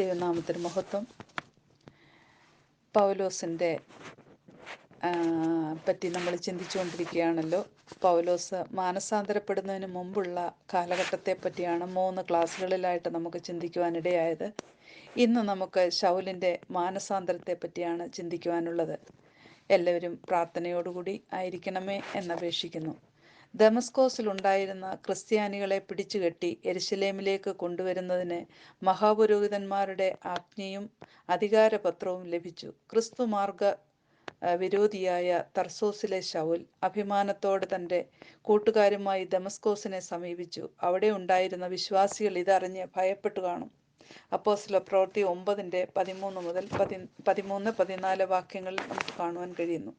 ദൈവനാമത്തിന് മഹത്വം. പൗലോസിന്റെ പറ്റി നമ്മൾ ചിന്തിച്ചുകൊണ്ടിരിക്കുകയാണല്ലോ. പൗലോസ് മാനസാന്തരപ്പെടുന്നതിന് മുമ്പുള്ള കാലഘട്ടത്തെ പറ്റിയാണ് മൂന്ന് ക്ലാസ്സുകളിലായിട്ട് നമുക്ക് ചിന്തിക്കുവാനിടയായത്. ഇന്ന് നമുക്ക് ശൗലിന്റെ മാനസാന്തരത്തെ പറ്റിയാണ് ചിന്തിക്കുവാനുള്ളത്. എല്ലാവരും പ്രാർത്ഥനയോടുകൂടി ആയിരിക്കണമേ എന്നപേക്ഷിക്കുന്നു. ദമസ്കോസിൽ ഉണ്ടായിരുന്ന ക്രിസ്ത്യാനികളെ പിടിച്ചുകെട്ടി എരുശലേമിലേക്ക് കൊണ്ടുവരുന്നതിന് മഹാപുരോഹിതന്മാരുടെ ആജ്ഞയും അധികാരപത്രവും ലഭിച്ചു. ക്രിസ്തുമാർഗ മാർഗ വിരോധിയായ തർസോസിലെ ശൗൽ അഭിമാനത്തോടെ തന്റെ കൂട്ടുകാരുമായി ദമസ്കോസിനെ സമീപിച്ചു. അവിടെ ഉണ്ടായിരുന്ന വിശ്വാസികൾ ഇതറിഞ്ഞ് ഭയപ്പെട്ടു കാണും. അപ്പോസ്തല പ്രവൃത്തി ഒമ്പതിന്റെ പതിമൂന്ന് മുതൽ പതി പതിമൂന്ന് പതിനാല് വാക്യങ്ങളിൽ നമുക്ക് കാണുവാൻ കഴിയുന്നു.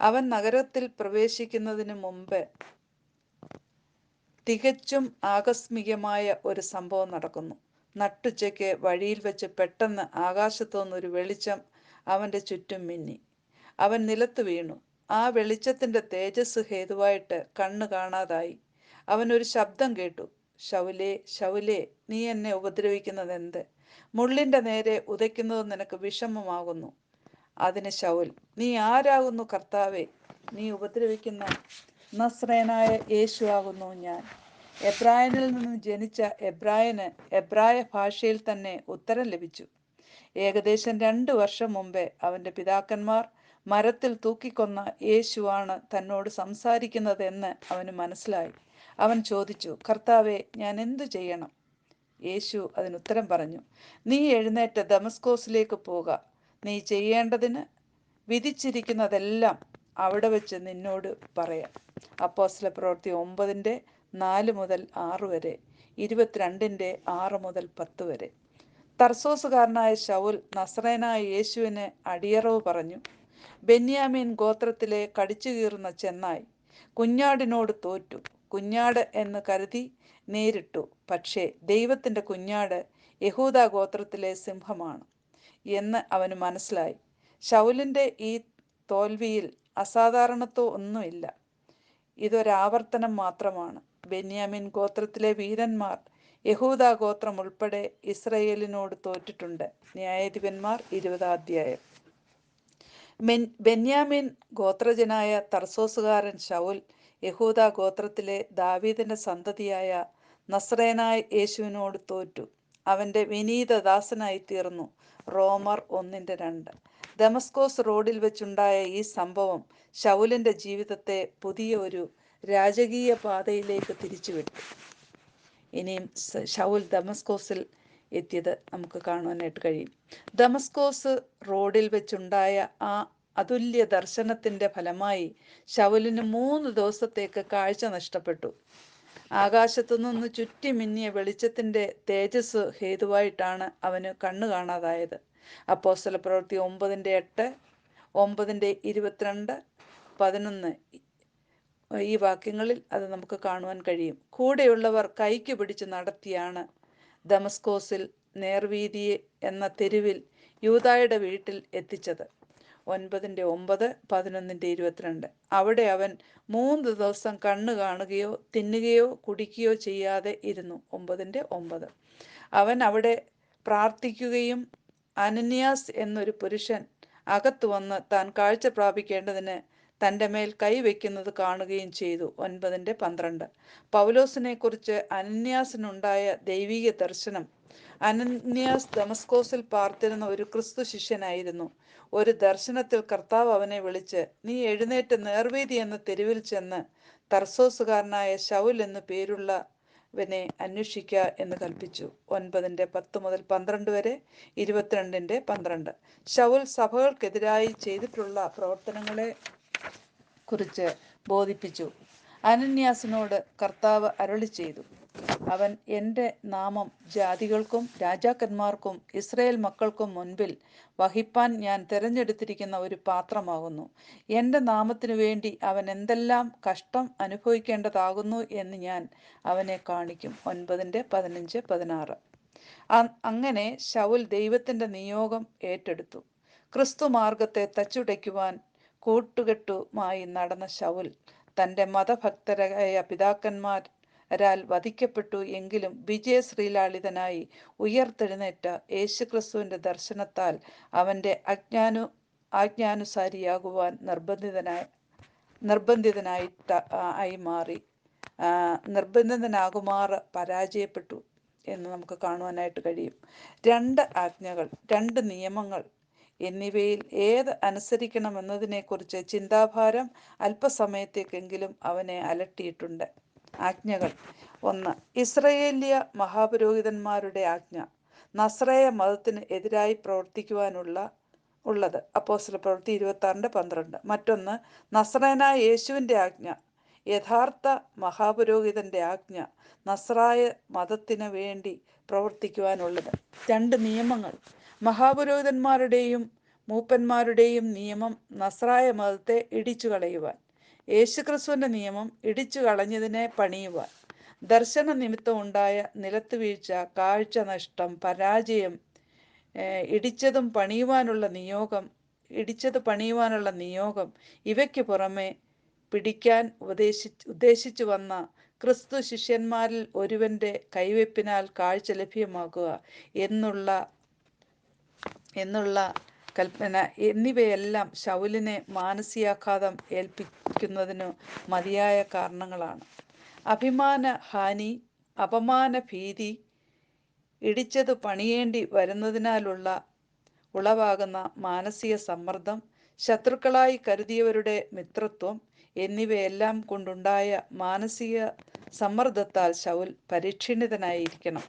അവൻ നഗരത്തിൽ പ്രവേശിക്കുന്നതിന് മുമ്പ് തികച്ചും ആകസ്മികമായ ഒരു സംഭവം നടക്കുന്നു. നട്ടുച്ചയ്ക്ക് വഴിയിൽ വെച്ച് പെട്ടെന്ന് ആകാശത്തു നിന്നൊരു വെളിച്ചം അവന്റെ ചുറ്റും മിന്നി. അവൻ നിലത്ത് വീണു. ആ വെളിച്ചത്തിന്റെ തേജസ് ഹേതുവായിട്ട് കണ്ണ് കാണാതായി. അവൻ ഒരു ശബ്ദം കേട്ടു. ശൗലേ ശൗലേ നീ എന്നെ ഉപദ്രവിക്കുന്നത് എന്ത് മുള്ളിന്റെ നേരെ ഉദയ്ക്കുന്നത് നിനക്ക് വിഷമമാകുന്നു. അതിന് ശൗൽ നീ ആരാകുന്നു കർത്താവേ? നീ ഉപദ്രവിക്കുന്ന നസ്രേനായ യേശു ആകുന്നു ഞാൻ. എബ്രായനിൽ നിന്ന് ജനിച്ച എബ്രായന് എബ്രായ ഭാഷയിൽ തന്നെ ഉത്തരം ലഭിച്ചു. ഏകദേശം രണ്ട് വർഷം മുമ്പേ അവന്റെ പിതാക്കന്മാർ മരത്തിൽ തൂക്കിക്കൊന്ന യേശുവാണ് തന്നോട് സംസാരിക്കുന്നതെന്ന് അവന് മനസ്സിലായി. അവൻ ചോദിച്ചു കർത്താവെ ഞാൻ എന്തു ചെയ്യണം? യേശു അതിനുത്തരം പറഞ്ഞു നീ എഴുന്നേറ്റ് ദമസ്കോസിലേക്ക് പോക. നീ ചെയ്യേണ്ടതിന് വിധിച്ചിരിക്കുന്നതെല്ലാം അവിടെ വെച്ച് നിന്നോട് പറയാം. അപ്പോസ്തല പ്രവൃത്തി ഒമ്പതിന്റെ നാല് മുതൽ ആറ് വരെ ഇരുപത്തിരണ്ടിന്റെ ആറ് മുതൽ പത്ത് വരെ. തർസോസുകാരനായ ഷൗൽ നസ്രേനായ യേശുവിന് അടിയറവ് പറഞ്ഞു ബെന്യാമീൻ ഗോത്രത്തിലെ കടിച്ചു കീറുന്ന ചെന്നായി കുഞ്ഞാടിനോട് തോറ്റു. കുഞ്ഞാട് എന്ന് കരുതി നേരിട്ടു. പക്ഷേ ദൈവത്തിന്റെ കുഞ്ഞാട് യഹൂദ ഗോത്രത്തിലെ സിംഹമാണ് എന്ന് അവന് മനസ്സിലായി. ശൗലിന്റെ ഈ തോൽവിയിൽ അസാധാരണത്വം ഒന്നുമില്ല. ഇതൊരാവർത്തനം മാത്രമാണ്. ബെന്യാമിൻ ഗോത്രത്തിലെ വീരന്മാർ യഹൂദ ഗോത്രം ഉൾപ്പെടെ ഇസ്രയേലിനോട് തോറ്റിട്ടുണ്ട്. ന്യായാധിപന്മാർ ഇരുപതാധ്യായം മെൻ ബെന്യാമിൻ ഗോത്രജനായ തർസോസുകാരൻ ഷൗൽ യഹൂദ ഗോത്രത്തിലെ ദാവീദിന്റെ സന്തതിയായ നസ്രേനായ യേശുവിനോട് തോറ്റു. അവന്റെ വിനീത ദാസനായി തീർന്നു. റോമർ ഒന്നിന്റെ രണ്ട്. ദമസ്കോസ് റോഡിൽ വെച്ചുണ്ടായ ഈ സംഭവം ശൗലിന്റെ ജീവിതത്തെ പുതിയ ഒരു രാജകീയ പാതയിലേക്ക് തിരിച്ചുവിട്ടു ഇനിയും ശൗൽ ദമസ്കോസിൽ എത്തിയത് നമുക്ക് കാണുവാനായിട്ട് കഴിയും. ദമസ്കോസ് റോഡിൽ വെച്ചുണ്ടായ ആ അതുല്യ ദർശനത്തിന്റെ ഫലമായി ശൗലിന് മൂന്ന് ദിവസത്തേക്ക് കാഴ്ച നഷ്ടപ്പെട്ടു. ആകാശത്തു നിന്ന് ചുറ്റി മിന്നിയ വെളിച്ചത്തിന്റെ തേജസ് ഹേതുവായിട്ടാണ് അവന് കണ്ണു കാണാതായത്. അപ്പോസ്തല പ്രവൃത്തി ഒമ്പതിന്റെ എട്ട് ഒമ്പതിന്റെ ഇരുപത്തിരണ്ട് പതിനൊന്ന് ഈ വാക്യങ്ങളിൽ അത് നമുക്ക് കാണുവാൻ കഴിയും. കൂടെയുള്ളവർ കൈക്ക് പിടിച്ച് നടത്തിയാണ് ദമസ്കോസിൽ നേർവീതി എന്ന തെരുവിൽ യൂതായുടെ വീട്ടിൽ എത്തിച്ചത്. ഒൻപതിന്റെ ഒമ്പത് പതിനൊന്നിന്റെ ഇരുപത്തിരണ്ട്. അവിടെ അവൻ മൂന്ന് ദിവസം കണ്ണ് കാണുകയോ തിന്നുകയോ കുടിക്കുകയോ ചെയ്യാതെ ഇരുന്നു. ഒമ്പതിന്റെ ഒമ്പത്. അവൻ അവിടെ പ്രാർത്ഥിക്കുകയും അനന്യാസ് എന്നൊരു പുരുഷൻ അകത്തു വന്ന് താൻ കാഴ്ച പ്രാപിക്കേണ്ടതിന് തന്റെ മേൽ കൈവയ്ക്കുന്നത് കാണുകയും ചെയ്തു. ഒൻപതിന്റെ പന്ത്രണ്ട്. പൗലോസിനെ കുറിച്ച് അനന്യാസിനുണ്ടായ ദൈവീക ദർശനം. അനന്യാസ് ദമസ്കോസിൽ പാർത്തിരുന്ന ഒരു ക്രിസ്തു ശിഷ്യനായിരുന്നു. ഒരു ദർശനത്തിൽ കർത്താവ് അവനെ വിളിച്ച് നീ എഴുന്നേറ്റ് നേർവേദി എന്ന തെരുവിൽ ചെന്ന് തർസോസുകാരനായ ശൗൽ എന്നു പേരുള്ളവനെ അന്വേഷിക്കുക എന്ന് കൽപ്പിച്ചു. ഒൻപതിന്റെ പത്ത് മുതൽ പന്ത്രണ്ട് വരെ ഇരുപത്തിരണ്ടിന്റെ പന്ത്രണ്ട്. ശൗൽ സഭകൾക്കെതിരായി ചെയ്തിട്ടുള്ള പ്രവർത്തനങ്ങളെ കുറിച്ച് ബോധിപ്പിച്ചു. അനന്യാസിനോട് കർത്താവ് അരുളി ചെയ്തു. അവൻ എന്റെ നാമം ജാതികൾക്കും രാജാക്കന്മാർക്കും ഇസ്രയേൽ മക്കൾക്കും മുൻപിൽ വഹിപ്പാൻ ഞാൻ തിരഞ്ഞെടുത്തിരിക്കുന്ന ഒരു പാത്രമാകുന്നു. എന്റെ നാമത്തിനു വേണ്ടി അവൻ എന്തെല്ലാം കഷ്ടം അനുഭവിക്കേണ്ടതാകുന്നു എന്ന് ഞാൻ അവനെ കാണിക്കും. ഒൻപതിന്റെ പതിനഞ്ച് പതിനാറ്. അങ്ങനെ ശൗൽ ദൈവത്തിന്റെ നിയോഗം ഏറ്റെടുത്തു. ക്രിസ്തു മാർഗത്തെ തച്ചുടയ്ക്കുവാൻ കൂട്ടുകെട്ടുമായി നടന്ന ശൗൽ തന്റെ മതഭക്തരായ പിതാക്കന്മാരാൽ വധിക്കപ്പെട്ടു എങ്കിലും വിജയശ്രീലാളിതനായി ഉയർത്തെഴുന്നേറ്റ യേശുക്രിസ്തുവിന്റെ ദർശനത്താൽ അവന്റെ അജ്ഞാനു ആജ്ഞാനുസാരിയാകുവാൻ നിർബന്ധിതനായി നിർബന്ധിതനായിട്ട് ആയി മാറി. നിർബന്ധിതനാകുമാർ പരാജയപ്പെട്ടു എന്ന് നമുക്ക് കാണുവാനായിട്ട് കഴിയും. രണ്ട് ആജ്ഞകൾ രണ്ട് നിയമങ്ങൾ എന്നിവയിൽ ഏത് അനുസരിക്കണമെന്നതിനെക്കുറിച്ച് ചിന്താഭാരം അല്പസമയത്തേക്കെങ്കിലും അവനെ അലട്ടിയിട്ടുണ്ട്. ആജ്ഞകൾ. ഒന്ന് ഇസ്രയേലിയ മഹാപുരോഹിതന്മാരുടെ ആജ്ഞ. നസ്രയ മതത്തിന് എതിരായി പ്രവർത്തിക്കുവാനുള്ള ഉള്ളത്. അപ്പോസ്തല പ്രവൃത്തി ഇരുപത്തി ആറിന്റെ പന്ത്രണ്ട്. മറ്റൊന്ന് നസ്രയനായ യേശുവിന്റെ ആജ്ഞ. യഥാർത്ഥ മഹാപുരോഹിതന്റെ ആജ്ഞ നസ്രായ മതത്തിന് വേണ്ടി പ്രവർത്തിക്കുവാനുള്ളത്. രണ്ട് നിയമങ്ങൾ. മഹാപുരോഹിതന്മാരുടെയും മൂപ്പന്മാരുടെയും നിയമം നസ്രായ മതത്തെ ഇടിച്ചു കളയുവാൻ യേശുക്രിസ്തുവിന്റെ നിയമം ഇടിച്ചു കളഞ്ഞതിനെ പണിയുവാൻ ദർശന നിമിത്തം ഉണ്ടായ നിലത്ത് വീഴ്ച കാഴ്ച നഷ്ടം പരാജയം ഇടിച്ചതും പണിയുവാനുള്ള നിയോഗം ഇടിച്ചത് പണിയുവാനുള്ള നിയോഗം ഇവയ്ക്ക് പുറമെ പിടിക്കാൻ ഉപദേശി ഉദ്ദേശിച്ചു വന്ന ക്രിസ്തു ശിഷ്യന്മാരിൽ ഒരുവന്റെ കൈവെപ്പിനാൽ കാഴ്ച ലഭ്യമാക്കുക എന്നുള്ള എന്നുള്ള കൽപ്പന എന്നിവയെല്ലാം ശൗലിനെ മാനസികാഘാതം ഏൽപ്പിക്കുന്നതിനു മതിയായ കാരണങ്ങളാണ്. അഭിമാന ഹാനി അപമാന ഭീതി ഇടിച്ചത് പണിയേണ്ടി വരുന്നതിനാലുള്ള ഉളവാകുന്ന മാനസിക സമ്മർദ്ദം ശത്രുക്കളായി കരുതിയവരുടെ മിത്രത്വം എന്നിവയെല്ലാം കൊണ്ടുണ്ടായ മാനസിക സമ്മർദ്ദത്താൽ ശൗൽ പരിക്ഷീണിതനായിരിക്കണം.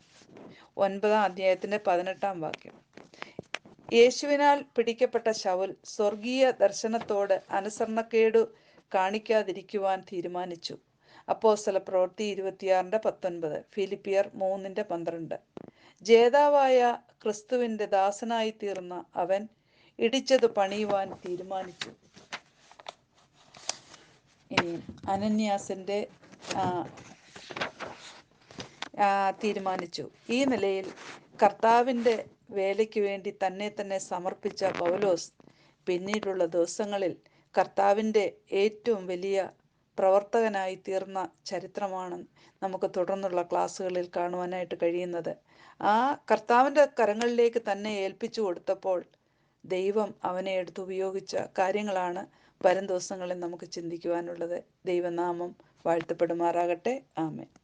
ഒൻപതാം അധ്യായത്തിന്റെ പതിനെട്ടാം വാക്യം. യേശുവിനാൽ പിടിക്കപ്പെട്ട ശൗൽ സ്വർഗീയ ദർശനത്തോട് അനുസരണക്കേടു കാണിക്കാതിരിക്കുവാൻ തീരുമാനിച്ചു. അപ്പോസ്തല പ്രവൃത്തി ഇരുപത്തിയാറിന്റെ പത്തൊൻപത് ഫിലിപ്പിയർ മൂന്നിന്റെ പന്ത്രണ്ട്. ജേതാവായ ക്രിസ്തുവിന്റെ ദാസനായി തീർന്ന അവൻ ഇടിച്ചത് പണിയുവാൻ തീരുമാനിച്ചു. ഇനി അനന്യാസിന്റെ തീരുമാനിച്ചു. ഈ നിലയിൽ കർത്താവിന്റെ വേലയ്ക്ക് വേണ്ടി തന്നെ തന്നെ സമർപ്പിച്ച പൗലോസ് പിന്നീടുള്ള ദിവസങ്ങളിൽ കർത്താവിന്റെ ഏറ്റവും വലിയ പ്രവർത്തകനായി തീർന്ന ചരിത്രമാണ് നമുക്ക് തുടർന്നുള്ള ക്ലാസ്സുകളിൽ കാണുവാനായിട്ട് കഴിയുന്നത്. ആ കർത്താവിന്റെ കരങ്ങളിലേക്ക് തന്നെ ഏൽപ്പിച്ചു കൊടുത്തപ്പോൾ ദൈവം അവനെ എടുത്ത് ഉപയോഗിച്ച കാര്യങ്ങളാണ് വരും ദിവസങ്ങളിൽ നമുക്ക് ചിന്തിക്കുവാനുള്ളത്. ദൈവനാമം വാഴ്ത്തപ്പെടുമാറാകട്ടെ. ആമേൻ.